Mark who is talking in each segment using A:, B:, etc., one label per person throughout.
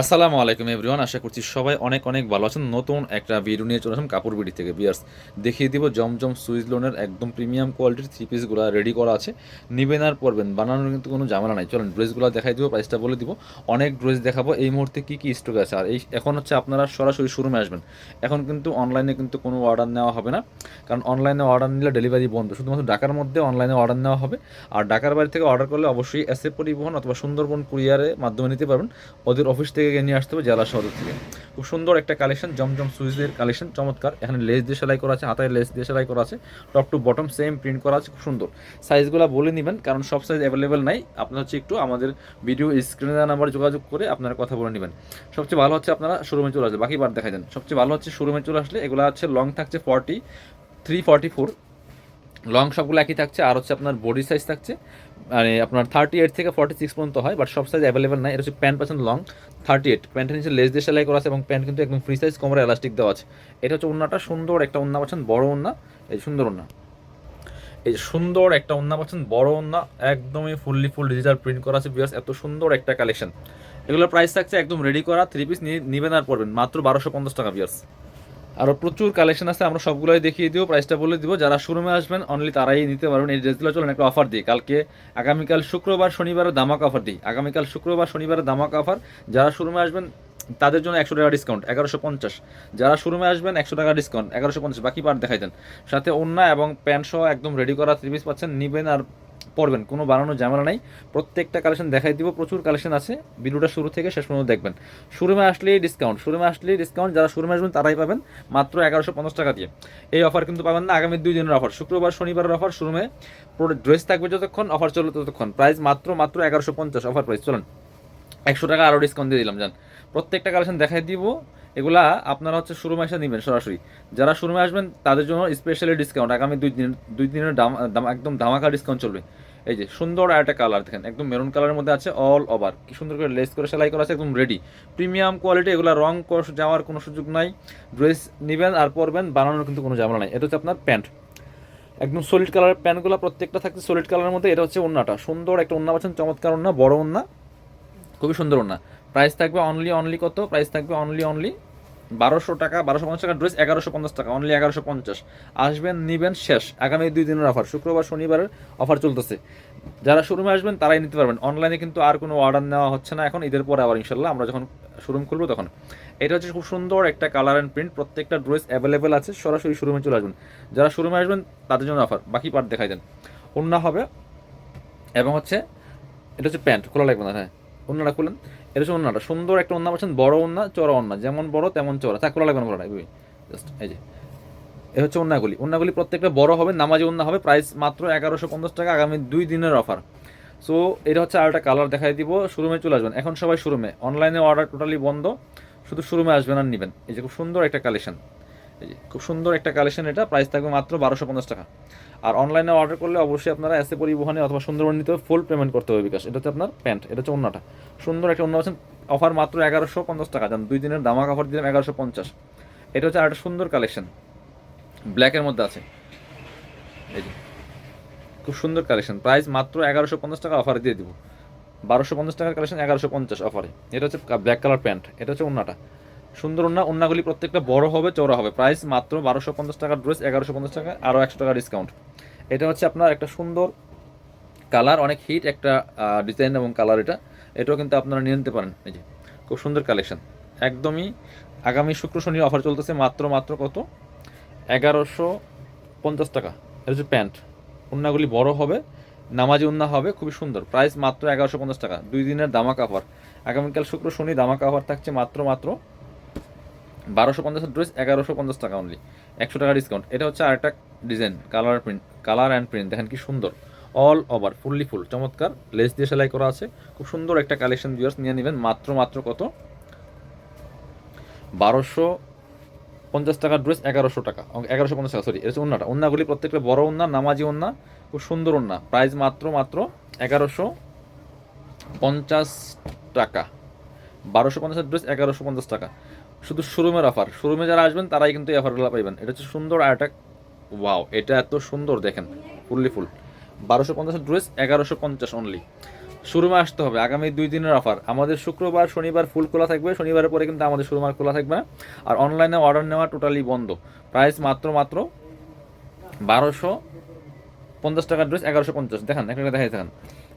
A: আসসালামু আলাইকুম এভরিওয়ান, আশা করছি সবাই অনেক অনেক ভালো আছেন। নতুন একটা ভিডিও নিয়ে চলে আসলাম কাপড় বিড়ি থেকে। বিয়ার্স দেখিয়ে দিব জমজম সুইজ লোনের একদম প্রিমিয়াম কোয়ালিটির থ্রি পিসগুলো রেডি করা আছে। নিবেন আর পরবেন, বানানোর কিন্তু কোনো ঝামেলা নাই। চলেন ড্রেসগুলো দেখাই দিব প্রাইসটা বলে দিব। অনেক ড্রেস দেখাবো, এই মুহূর্তে কী কী স্টক আছে? আর এই এখন হচ্ছে আপনারা সরাসরি শোরুমে আসবেন। এখন কিন্তু অনলাইনে কিন্তু কোনো অর্ডার নেওয়া হবে না। কারণ অনলাইনে অর্ডার নিলে ডেলিভারি বন্ধ। শুধুমাত্র ঢাকার মধ্যে অনলাইনে অর্ডার নেওয়া হবে। আর ঢাকার বাড়ি থেকে অর্ডার করলে অবশ্যই এসএ পরিবহন অথবা সুন্দরবন কুরিয়ারের মাধ্যমে নিতে পারবেন। ওদের অফিস থেকে গিয়ে নিয়ে আসতে হবে জেলা শহর থেকে। খুব সুন্দর একটা কালেকশন জমজম সুইজের কালেকশন চমৎকার। এখানে লেস দিয়ে সেলাই করা আছে, হাতায় লেস দিয়ে সেলাই করা আছে। Top to bottom same print করা আছে, খুব সুন্দর। সাইজগুলো বলে নেবেন, কারণ সব সাইজ অ্যাভেলেবেল নাই। আপনার হচ্ছে একটু আমাদের ভিডিও স্ক্রিনে দেওয়া নাম্বার যোগাযোগ করে আপনারা কথা বলে নেবেন। সবচেয়ে ভালো হচ্ছে আপনারা শোরুমে চলে আসবে বাকি বার দেখা দেন। সবচেয়ে ভালো হচ্ছে শোরুমে চলে আসলে, এগুলো হচ্ছে লং থাকছে forty three forty four long সবগুলো একই থাকছে, আর হচ্ছে আপনার বডি সাইজ থাকছে মানে আপনার থার্টি এইট থেকে ফর্টি সিক্স পর্যন্ত হয় বাট সব সাইজ অ্যাভেলেবেল নাই, এটা হচ্ছে pant percent long thirty eight প্যান্টের নিচে লেস দিয়ে সেলাই করা আছে এবং প্যান্ট কিন্তু একদম ফ্রি সাইজ কোমরে এলাস্টিক দেওয়া আছে। এটা হচ্ছে ওন্নাটা সুন্দর একটা ওন্না পাচ্ছেন? বড় ওন্না এই সুন্দর ওন্না এই সুন্দর একটা ওন্না পাচ্ছেন? বড় ওন্না একদমই ফুললি ফুল ডিজিটাল প্রিন্ট করা আছে বিকজ এত সুন্দর একটা কালেকশন এগুলোর প্রাইস থাকছে একদম রেডি করা থ্রি পিস নিবেন আর পড়বেন মাত্র বারোশো পঞ্চাশ টাকা বিয়ার্স আরও প্রচুর কালেকশন আছে, আমরা সবগুলোই দেখিয়ে দিব প্রাইসটা বলে দিব। যারা শোরুমে আসবেন অনলি তারাই নিতে পারবেন। এই ড্রেসগুলো চলেন, একটা অফার দিই। কালকে, আগামীকাল শুক্রবার, শনিবারে দামাক অফার দিই। আগামীকাল শুক্রবার, শনিবারে দামাক অফার যারা শোরুমে আসবেন, তাদের জন্য একশো টাকা ডিসকাউন্ট এগারোশো পঞ্চাশ। যারা শোরুমে আসবেন, একশো টাকা ডিসকাউন্ট এগারোশো পঞ্চাশ। বাকি পার্ট দেখাই দেন। সাথে অন্য এবং প্যান্ট সহ একদম রেডি করা থ্রি পিস পাচ্ছেন। নিবেন আর পড়বেন, কোনো বানানোর ঝামেলা নাই। প্রত্যেকটা কালেকশন দেখাই দিব, প্রচুর কালেকশন আছে। ভিডিওটা শুরু থেকে শেষ পর্যন্ত দেখবেন। শোরুমে আসলেই ডিসকাউন্ট শোরুমে আসলেই ডিসকাউন্ট যারা শোরুমে আসবেন তারাই পাবেন মাত্র এগারোশো পঞ্চাশ টাকা দিয়ে। এই অফার কিন্তু পাবেন না আগামী দুই দিনের অফার শুক্রবার, শনিবারের অফার শোরুমে ড্রেস থাকবে যতক্ষণ অফার চলবে ততক্ষণ। প্রাইস মাত্র মাত্র এগারোশো পঞ্চাশ অফার প্রাইস চলুন, একশো টাকা আরও ডিসকাউন্ট দিয়ে দিলাম জান প্রত্যেকটা কালেকশন দেখাই দিব এগুলা আপনারা হচ্ছে শোরুমে এসে নেবেন সরাসরি। যারা শোরুমে আসবেন, তাদের জন্য স্পেশালি ডিসকাউন্ট আগামী দুই দিন দুই দিনের দাম, দাম- একদম ধামাকা ডিসকাউন্ট চলবে। এই যে, সুন্দর একটা কালার দেখেন, একদম মেরুন কালারের মধ্যে আছে অল ওভার কি সুন্দর করে লেস করে সেলাই করা আছে, একদম রেডি প্রিমিয়াম কোয়ালিটি এগুলো রং যাওয়ার কোনো সুযোগ নাই। ড্রেস নেবেন আর পরবেন, বানানোর কিন্তু কোনো ঝামেলা নাই। এটা হচ্ছে আপনার প্যান্ট একদম সলিড কালারের প্যান্টগুলো প্রত্যেকটা থাকছে সলিড কালারের মধ্যে। এটা হচ্ছে ওন্নাটা। সুন্দর একটা ওন্না পাচ্ছেন, চমৎকার ওন্না, বড় ওন্না। খুবই সুন্দর ওন্না। প্রাইস থাকবে অনলি অনলি কত? প্রাইস থাকবে অনলি অনলি বারোশো টাকা, বারোশো পঞ্চাশ টাকা ড্রেস, এগারোশো পঞ্চাশ টাকা অনলি এগারোশো পঞ্চাশ। আসবেন, নিবেন, শেষ। আগামী দুই দিনের অফার শুক্রবার, শনিবারের অফার চলতেছে। যারা শোরুমে আসবেন, তারাই নিতে পারবেন। অনলাইনে কিন্তু আর কোনো অর্ডার নেওয়া হচ্ছে না এখন, ঈদের পরে আবার ইনশাল্লাহ আমরা যখন শোরুম খুলবো তখন। এটা হচ্ছে খুব সুন্দর একটা কালার অ্যান্ড প্রিন্ট প্রত্যেকটা ড্রেস অ্যাভেলেবেল আছে, সরাসরি শোরুমে চলে আসবেন। যারা শোরুমে আসবেন, তাদের জন্য অফার বাকি পার্ট দেখাই দেন। অন্য হবে, এবং হচ্ছে, এটা হচ্ছে প্যান্ট, খোলা লাগবে না হ্যাঁ। অন্যটা খুলেন। এটা হচ্ছে অন্যটা সুন্দর একটা অন্য বলছেন, বড় অন্য চড়া অন্য যেমন বড়, তেমন চড়া চাকরা লাগবে না এই যে। এ হচ্ছে অন্যগুলি অন্যগুলি প্রত্যেকটা বড় হবে, নামাজি অন্য হবে। প্রাইস মাত্র এগারোশো পঞ্চাশ টাকা, আগামী দুই দিনের অফার। সো এটা হচ্ছে আর একটা কালার দেখাই দিব। শোরুমে চলে আসবেন। এখন সবাই শোরুমে অনলাইনে অর্ডার টোটালি বন্ধ। শুধু শোরুমে আসবেন আর নেবেন। এই যে খুব সুন্দর একটা কালেকশন এই যে, খুব সুন্দর একটা কালেকশন এটা। প্রাইস থাকবে মাত্র বারোশো পঞ্চাশ টাকা। আর অনলাইনে অর্ডার করলে অবশ্যই আপনারা এসে পরিবহনে অথবা সুন্দরবন নিতে ফুল পেমেন্ট করতে হবে বিকাশ। এটা হচ্ছে আপনার প্যান্ট এটা হচ্ছে অন্যটা সুন্দর একটা অন্য আছেন অফার মাত্র এগারোশো পঞ্চাশ টাকা। যান দুই দিনের দামাক অফার দিলাম এগারোশো পঞ্চাশ। এটা হচ্ছে আরেকটা সুন্দর কালেকশন ব্ল্যাকের মধ্যে আছে। এই যে, খুব সুন্দর কালেকশন প্রাইস মাত্র এগারোশো পঞ্চাশ টাকা অফারে দিয়ে দিব। বারোশো পঞ্চাশ টাকার কালেকশন এগারোশো পঞ্চাশ অফারে এটা হচ্ছে ব্ল্যাক কালার প্যান্ট এটা হচ্ছে অন্যটা সুন্দর ওন্না ওন্নাগুলি প্রত্যেকটা বড় হবে, চওড়া হবে। প্রাইস মাত্র বারোশো পঞ্চাশ টাকার ড্রেস এগারোশো পঞ্চাশ টাকা, আরও একশো টাকা ডিসকাউন্ট এটা হচ্ছে আপনার একটা সুন্দর কালার অনেক হিট একটা ডিজাইন এবং কালার এটা। এটাও কিন্তু আপনারা নিয়ে নিতে পারেন। এই যে, খুব সুন্দর কালেকশন একদমই আগামী শুক্র শনি অফার চলতেছে মাত্র মাত্র কত? এগারোশো পঞ্চাশ টাকা। এটা হচ্ছে প্যান্ট উন্নাগুলি বড় হবে, নামাজি উন্না হবে, খুবই সুন্দর। প্রাইস মাত্র এগারোশো পঞ্চাশ টাকা, দুই দিনের দামাক অফার আগামীকাল শুক্র শনি দামাক অফার থাকছে মাত্র মাত্র বারোশো পঞ্চাশ ড্রেস এগারোশো পঞ্চাশ টাকা অনলি একশো টাকা ডিসকাউন্ট এটা হচ্ছে আরেকটা design colour print colour and print দেখেন কি সুন্দর। অল ওভার ফুললি ফুল চমৎকার। লেস দিয়ে সেলাই করা আছে। খুব সুন্দর একটা কালেকশন ভিউয়ার্স নিয়ে নেবেন। মাত্র মাত্র কত? বারোশো পঞ্চাশ টাকার ড্রেস এগারোশো টাকা। এগারোশো পঞ্চাশ টাকা সরি এটা অন্যটা অন্যগুলি প্রত্যেকটা বড় অন্য নামাজি অন্য খুব সুন্দর অন্য প্রাইস মাত্র মাত্র এগারোশো পঞ্চাশ টাকা। বারোশো পঞ্চাশ ড্রেস এগারোশো পঞ্চাশ টাকা। শুধু শোরুমের অফার শোরুমে যারা আসবেন, তারাই কিন্তু এই অফারগুলো পাইবেন। এটা হচ্ছে সুন্দর আর একটা ওয়াও এটা এত সুন্দর, দেখেন ফুললি ফুল বারোশো পঞ্চাশ ড্রেস এগারোশো পঞ্চাশ অনলি শোরুমে আসতে হবে, আগামী দুই দিনের অফার আমাদের শুক্রবার, শনিবার ফুল খোলা থাকবে। শনিবারের পরে কিন্তু আমাদের শোরুম আর খোলা থাকবে না। আর অনলাইনে অর্ডার নেওয়া টোটালি বন্ধ। প্রাইস মাত্র মাত্র বারোশো পঞ্চাশ টাকার ড্রেস এগারোশো পঞ্চাশ, দেখেন একটা দেখাই, দেখেন।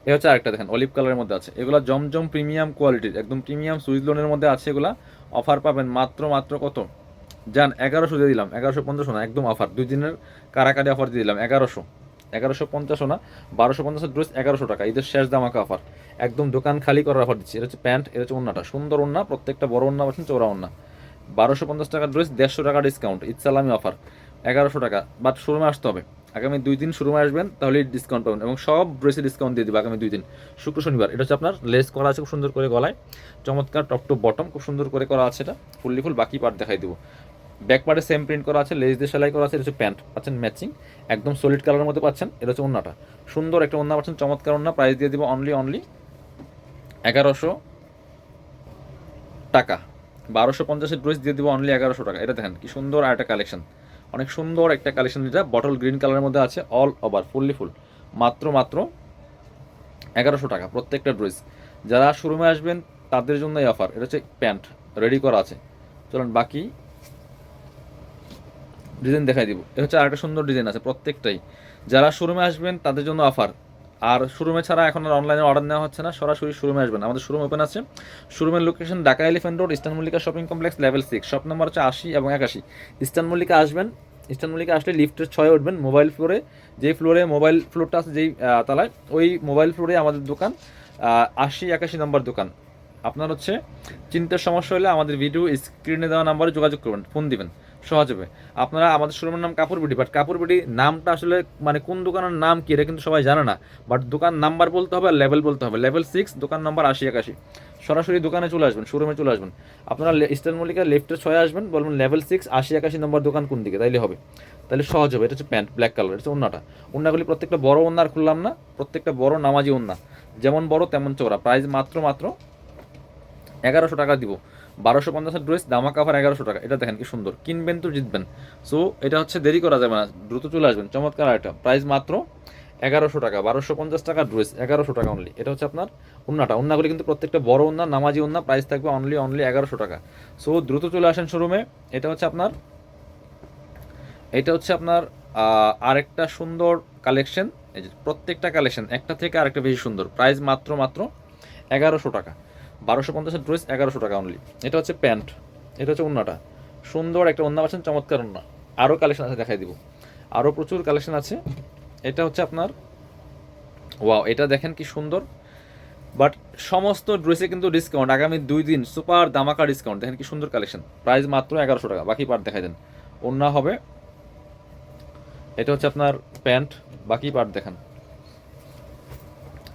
A: এ হচ্ছে আরেকটা, দেখেন অলিভ কালারের মধ্যে আছে। এগুলো জমজম প্রিমিয়াম কোয়ালিটির একদম প্রিমিয়াম সুইচ লোনের মধ্যে আছে এগুলা। অফার পাবেন মাত্র মাত্র কত? যান এগারোশো দিয়ে দিলাম, এগারোশো পঞ্চাশ না, একদম অফার দুই দিনের কারাকারি অফার দিয়ে দিলাম, এগারোশো। এগারোশো পঞ্চাশো না, বারোশো পঞ্চাশের ড্রেস এগারোশো টাকা, ঈদের শেষ দামাকা অফার একদম দোকান খালি করার অফার দিচ্ছি। এটা হচ্ছে প্যান্ট, এটা হচ্ছে ওন্নাটা, সুন্দর ওন্না, প্রত্যেকটা বড় ওন্না পাচ্ছেন চৌড়া ওন্না। বারোশো পঞ্চাশ টাকার ড্রেস দেড়শো টাকা ডিসকাউন্ট ঈদ অফার এগারোশো টাকা বাট শোরুমে আসতে হবে। আগামী দুই দিন শোরুমে আসবেন তাহলে ডিসকাউন্ট পাবেন এবং সব ড্রেসে ডিসকাউন্ট দিয়ে দিবে আগামী দুই দিন। শুক্র শনিবার, এটা হচ্ছে আপনার লেস করা আছে খুব সুন্দর করে গলায়। চমৎকার টপ টু বটম খুব সুন্দর করে করা আছে এটা। ফুললি ফুল বাকি পার্ট দেখাই দেবো। ব্যাক পার্টে সেম প্রিন্ট করা আছে লেস দিয়ে সেলাই করা আছে, এটা হচ্ছে প্যান্ট পাচ্ছেন ম্যাচিং একদম সলিড কালারের মধ্যে পাচ্ছেন, এটা হচ্ছে ওন্নাটা সুন্দর একটা ওন্না পাচ্ছেন, চমৎকার ওন্না প্রাইস দিয়ে দিব অনলি অনলি এগারোশো টাকা। বারোশো পঞ্চাশের ড্রেস দিয়ে দেবো অনলি এগারোশো টাকা। এটা দেখেন, কি সুন্দর আর একটা কালেকশন অনেক সুন্দর একটা কালেকশন যেটা বটল গ্রিন কালারের মধ্যে আছে অল ওভার ফুললি ফুল মাত্র মাত্র এগারোশো টাকা প্রত্যেকটা ড্রেস যারা শোরুমে আসবেন, তাদের জন্য এই অফার এটা হচ্ছে প্যান্ট রেডি করা আছে। চলুন বাকি ডিজাইন দেখাই দিব। এটা হচ্ছে আরেকটা সুন্দর ডিজাইন আছে প্রত্যেকটাই। যারা শোরুমে আসবেন, তাদের জন্য অফার আর শোরুমে ছাড়া এখন আর অনলাইনে অর্ডার নেওয়া হচ্ছে না। সরাসরি শোরুমে আসবেন। আমাদের শোরুম ওপেন আছে। শোরুমের location Dhaka Elephant Road, Eastern Mallika shopping complex level six shop নম্বর হচ্ছে আশি এবং একাশি। ইস্টার্ন মল্লিকা আসবেন। ইস্টার্ন মল্লিকা আসলে লিফটের ছয় উঠবেন। মোবাইল ফ্লোরে যে ফ্লোরে মোবাইল ফ্লোরটা আছে, যেই তালায়, ওই মোবাইল ফ্লোরে আমাদের দোকান আশি, একাশি নম্বর দোকান। আপনার হচ্ছে চিন্তার সমস্যা হলে আমাদের ভিডিও স্ক্রিনে দেওয়া নাম্বারে যোগাযোগ করবেন ফোন দিবেন, সহজ হবে। আপনারা আমাদের শোরুমের নাম কাপড় বিডি বাট কাপড় বিডি নামটা আসলে মানে কোন দোকানের নাম কী এটা কিন্তু সবাই জানে না বাট দোকান নাম্বার বলতে হবে আর লেভেল বলতে হবে। লেভেল সিক্স দোকান নাম্বার আশি একাশি। সরাসরি দোকানে চলে আসবেন শোরুমে চলে আসবেন। আপনারা ইস্টার্ন মল্লিকা লেফটে ছয় আসবেন, বলবেন লেভেল সিক্স আশি একাশি নম্বর দোকান কোন দিকে, তাইলে হবে। তাহলে সহজ হবে, এটা হচ্ছে প্যান্ট ব্ল্যাক কালার এটা হচ্ছে ওন্নাটা। ওন্নাগুলি প্রত্যেকটা বড় ওন্না আর খুললাম না, প্রত্যেকটা বড় নামাজি ওন্না। যেমন বড় তেমন চোরা প্রাইস মাত্র মাত্র এগারোশো টাকা দিব। বারোশো পঞ্চাশের ড্রেস দামা কাভার এগারোশো টাকা। এটা দেখেন কি সুন্দর। কিনবেন তো জিতবেন। সো এটা হচ্ছে দেরি করা যাবে না। দ্রুত চলে আসবেন। চমৎকার একটা প্রাইস মাত্র এগারোশো টাকা, বারোশো পঞ্চাশ টাকা ড্রেস, এগারোশো টাকা অনলি এটা হচ্ছে আপনার উন্নাটা উন্নাগুলি কিন্তু প্রত্যেকটা বড় উন্না নামাজি উন্না প্রাইস থাকবে অনলি অনলি এগারোশো টাকা। সো দ্রুত চলে আসেন শোরুমে এটা হচ্ছে আপনার, এটা হচ্ছে আপনার আরেকটা সুন্দর কালেকশন এই যে প্রত্যেকটা কালেকশন একটা থেকে আরেকটা বেশি সুন্দর। প্রাইস মাত্র মাত্র এগারোশো টাকা। বারোশো পঞ্চাশের ড্রেস এগারোশো টাকা অনলি এটা হচ্ছে প্যান্ট, এটা হচ্ছে উন্নাটা সুন্দর একটা উন্না পাচ্ছেন, চমৎকার উন্না আরও কালেকশন আছে, দেখাই দিব। আরও প্রচুর কালেকশন আছে। এটা হচ্ছে আপনার ওয়াও এটা দেখেন কি সুন্দর। বাট সমস্ত ড্রেসে কিন্তু ডিসকাউন্ট আগামী দুই দিন সুপার দামাকা ডিসকাউন্ট দেখেন কি সুন্দর কালেকশন প্রাইস মাত্র এগারোশো টাকা, বাকি পার্ট দেখাই দেন। ওন্না হবে, এটা হচ্ছে আপনার প্যান্ট, বাকি পার্ট দেখান।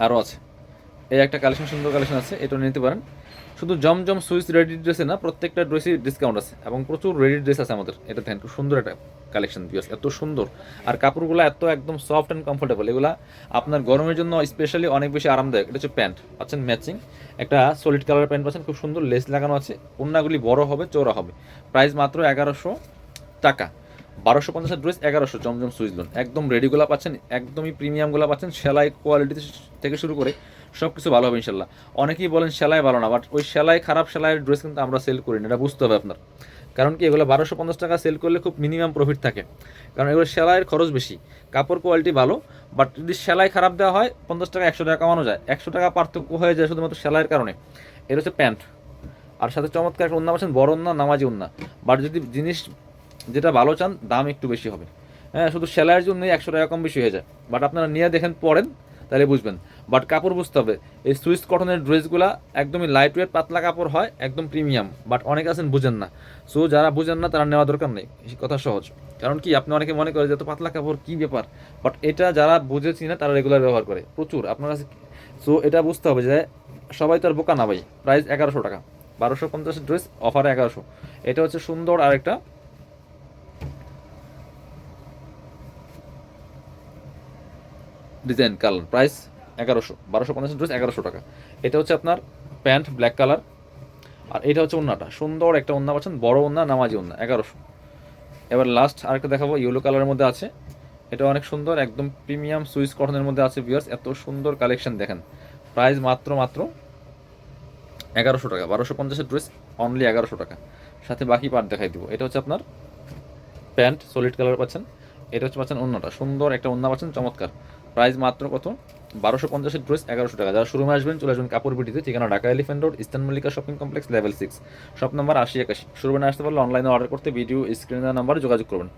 A: আরও আছে। এই একটা কালেকশন সুন্দর কালেকশন আছে, এটা নিতে পারেন। শুধু জমজম সুইচ রেডি ড্রেসে না, প্রত্যেকটা ড্রেসই ডিসকাউন্ট আছে এবং প্রচুর রেডি ড্রেস আছে আমাদের। এটা দেখেন, খুব সুন্দর একটা কালেকশন বিয়াস এত সুন্দর। আর কাপড়গুলো এত একদম সফট অ্যান্ড কমফোর্টেবল এগুলা আপনার গরমের জন্য স্পেশালি অনেক বেশি আরামদায়ক। এটা হচ্ছে প্যান্ট, পাচ্ছেন ম্যাচিং একটা সলিড কালার প্যান্ট পাচ্ছেন, খুব সুন্দর লেস লাগানো আছে। ওন্নাগুলি বড় হবে চৌড়া হবে। প্রাইস মাত্র এগারোশো টাকা। বারোশো পঞ্চাশের ড্রেস এগারোশো, জমজম সুইচ লোন একদম রেডিগুলো পাচ্ছেন, একদমই প্রিমিয়ামগুলো পাচ্ছেন, সেলাই কোয়ালিটি থেকে শুরু করে সব কিছু ভালো হবে ইনশাল্লাহ। অনেকেই বলেন সেলাই ভালো না বাট ওই সেলাই খারাপ সেলাইয়ের ড্রেস কিন্তু আমরা সেল করি না, এটা বুঝতে হবে আপনার। কারণ কি, এগুলো বারোশো পঞ্চাশ টাকা সেল করলে খুব মিনিমাম প্রফিট থাকে। কারণ এগুলো সেলাইয়ের খরচ বেশি। কাপড় কোয়ালিটি ভালো বাট যদি সেলাই খারাপ দেওয়া হয়, পঞ্চাশ টাকা, একশো টাকা কামানো যায়। একশো টাকা পার্থক্য হয়ে যায় শুধুমাত্র সেলাইয়ের কারণে। এটা হচ্ছে প্যান্ট আর সাথে চমৎকার একটা উন্না পাচ্ছেন বড় উন্না, নামাজি উন্না। বাট যদি জিনিস যেটা ভালো চান, দাম একটু বেশি হবে। হ্যাঁ শুধু সেলাইয়ের জন্যই একশো টাকা কম বেশি হয়ে যায়। বাট আপনারা নিয়ে দেখেন পড়েন তাহলে বুঝবেন। বাট কাপড় বুঝতে হবে, এই সুইস কটনের ড্রেসগুলা একদমই লাইট ওয়েট পাতলা কাপড় হয়, একদম প্রিমিয়াম বাট অনেক আছেন, বুঝেন না। সো যারা বুঝেন না, তারা নেওয়া দরকার নেই। কথা সহজ। কারণ কি, আপনি অনেকে মনে করেন যে এত পাতলা কাপড় কী ব্যাপার? বাট এটা যারা বুঝেছি না, তারা রেগুলার ব্যবহার করে। প্রচুর। আপনার কাছে সো এটা বুঝতে হবে যে সবাই তো আর বোকা না ভাই। প্রাইস এগারোশো টাকা। বারোশো পঞ্চাশের ড্রেস অফারে এগারোশো। এটা হচ্ছে সুন্দর আরেকটা ডিজাইন কালার প্রাইস এগারোশো, বারোশো পঞ্চাশ ড্রেস, এগারোশো টাকা। এটা হচ্ছে আপনার প্যান্ট, ব্ল্যাক কালার। আর এটা হচ্ছে ওন্নাটা। সুন্দর একটা ওন্না পাচ্ছেন, বড় ওন্না, নামাজি ওন্না, এগারোশো। এবার লাস্ট আরেকটা দেখাবো ইয়েলো কালারের মধ্যে আছে। এটা অনেক সুন্দর, একদম প্রিমিয়াম সুইস কটনের মধ্যে আছে ভিউয়ার্স এত সুন্দর কালেকশন দেখেন। প্রাইস মাত্র মাত্র এগারোশো টাকা, বারোশো পঞ্চাশের ড্রেস অনলি এগারোশো টাকা। সাথে বাকি পার্ট দেখাই দিব। এটা হচ্ছে আপনার প্যান্ট সলিড কালার পাচ্ছেন। এটা হচ্ছে পাচ্ছেন অন্যটা সুন্দর একটা অন্য পাচ্ছেন, চমৎকার। প্রাইস মাত্র কত? বারোশো পঞ্চাশের ড্রেস, এগারোশো টাকা। যারা শোরুমে আসবেন, চলে আসবেন কাপড় বিটিতে, ঠিকানা Dhaka Elephant Road Eastern Mallika shopping complex level six shop number আশি একাশি। শোরুমে আসতে পারলে অনলাইনে অর্ডার করতে ভিডিও স্ক্রিনের নাম্বারে যোগাযোগ করবেন।